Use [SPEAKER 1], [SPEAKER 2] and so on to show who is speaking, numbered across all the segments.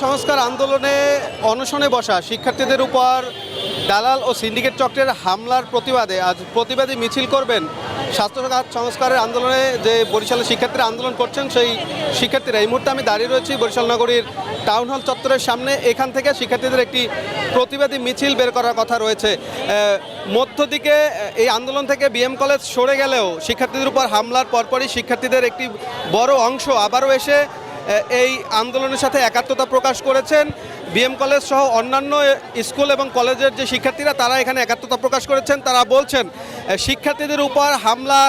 [SPEAKER 1] সংস্কার আন্দোলনে অনশনে বসা শিক্ষার্থীদের উপর দালাল ও সিন্ডিকেট চক্রের হামলার প্রতিবাদে আজ প্রতিবাদী মিছিল করবেন স্বাস্থ্য খাত সংস্কারের আন্দোলনে যে বরিশালের শিক্ষার্থীরা আন্দোলন করছেন, সেই শিক্ষার্থীরা। এই মুহূর্তে আমি দাঁড়িয়ে রয়েছি বরিশাল নগরীর টাউন হল চত্বরের সামনে। এখান থেকে শিক্ষার্থীদের একটি প্রতিবাদী মিছিল বের করার কথা রয়েছে। মধ্য দিকে এই আন্দোলন থেকে বিএম কলেজ সরে গেলেও শিক্ষার্থীদের উপর হামলার পরপরই শিক্ষার্থীদের একটি বড় অংশ আবারও এসে এই আন্দোলনের সাথে একাত্মতা প্রকাশ করেছেন বিএম কলেজ সহ অন্যান্য স্কুল এবং কলেজের যে শিক্ষার্থীরা, তারা এখানে একাত্মতা প্রকাশ করেছেন। তারা বলছেন শিক্ষার্থীদের উপর হামলা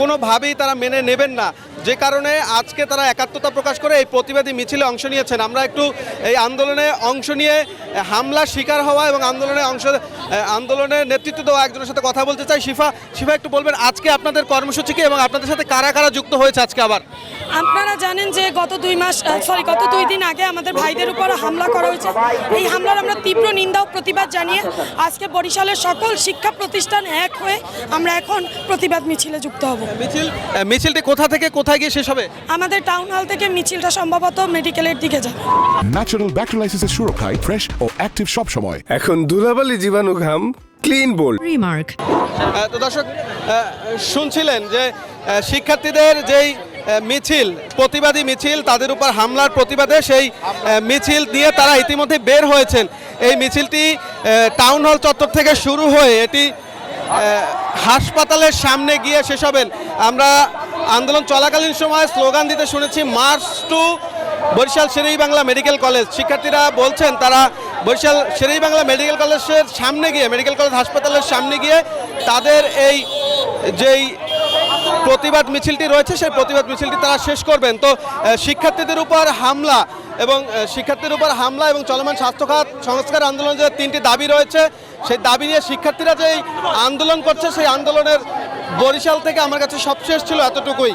[SPEAKER 1] কোনোভাবেই তারা মেনে নেবেন না। যে কারণে আজকে তারা একাত্মতা প্রকাশ করে এই প্রতিবাদী মিছিলে অংশ নিয়েছেন। আমরা একটু এই আন্দোলনে অংশ নিয়ে আহ, হামলার শিকার হওয়া এবং আন্দোলনে অংশ আন্দোলনে নেতৃত্ব দেওয়া একজনের সাথে কথা বলতে চাই। শিফা শিফা একটু বলবেন আজকে আপনাদের কর্মসূচি কি এবং আপনাদের সাথে কারা কারা যুক্ত হয়েছে আজকে আবার?
[SPEAKER 2] আপনারা জানেন যে গত দুই মাস সরি গত দুই দিন আগে আমাদের ভাইদের উপর হামলা করা হয়েছে। এই হামলার আমরা তীব্র নিন্দা ও প্রতিবাদ জানিয়ে আজকে বরিশালের সকল শিক্ষা প্রতিষ্ঠান এক হয়ে আমরা এখন প্রতিবাদ মিছিলে যুক্ত হব।
[SPEAKER 1] মিছিল মিছিলটি কোথা থেকে কোথায় গিয়ে শেষ হবে?
[SPEAKER 2] আমাদের টাউন হল থেকে মিছিলটা সম্ভবত মেডিকেলের দিকে যাবে।
[SPEAKER 3] ন্যাচারাল ব্যাকটেরিয়ালাইসিসের সুরক্ষায় ফ্রেশ ও অ্যাক্টিভ সব সময়।
[SPEAKER 4] এখন ধুলাবালি জীবাণু ঘাম ক্লিন বোল্ড.
[SPEAKER 1] আহ, তো দর্শক শুনছিলেন যে শিক্ষার্থীদের যেই মিছিল প্রতিবাদী মিছিল তাদের উপর হামলার প্রতিবাদে সেই মিছিল দিয়ে তারা ইতিমধ্যে বের হয়েছেন। এই মিছিলটি টাউন হল চত্বর থেকে শুরু হয়ে এটি হাসপাতালের সামনে গিয়ে শেষ হবেন। আমরা আন্দোলন চলাকালীন সময় স্লোগান দিতে শুনেছি march to Barishal Shere Bangla medical college. শিক্ষার্থীরা বলছেন, তারা বরিশাল শেরেই বাংলা মেডিকেল কলেজের সামনে গিয়ে, মেডিকেল কলেজ হাসপাতালের সামনে গিয়ে তাদের এই যেই প্রতিবাদ মিছিলটি রয়েছে, সেই প্রতিবাদ মিছিলটি তারা শেষ করবেন। তো শিক্ষার্থীদের উপর হামলা এবং শিক্ষার্থীর উপর হামলা এবং চলমান স্বাস্থ্যখাত সংস্কার আন্দোলনের যে তিনটি দাবি রয়েছে, সেই দাবি নিয়ে শিক্ষার্থীরা যেই আন্দোলন করছে, সেই আন্দোলনের বরিশাল থেকে আমার কাছে সবশেষ ছিল এতটুকুই।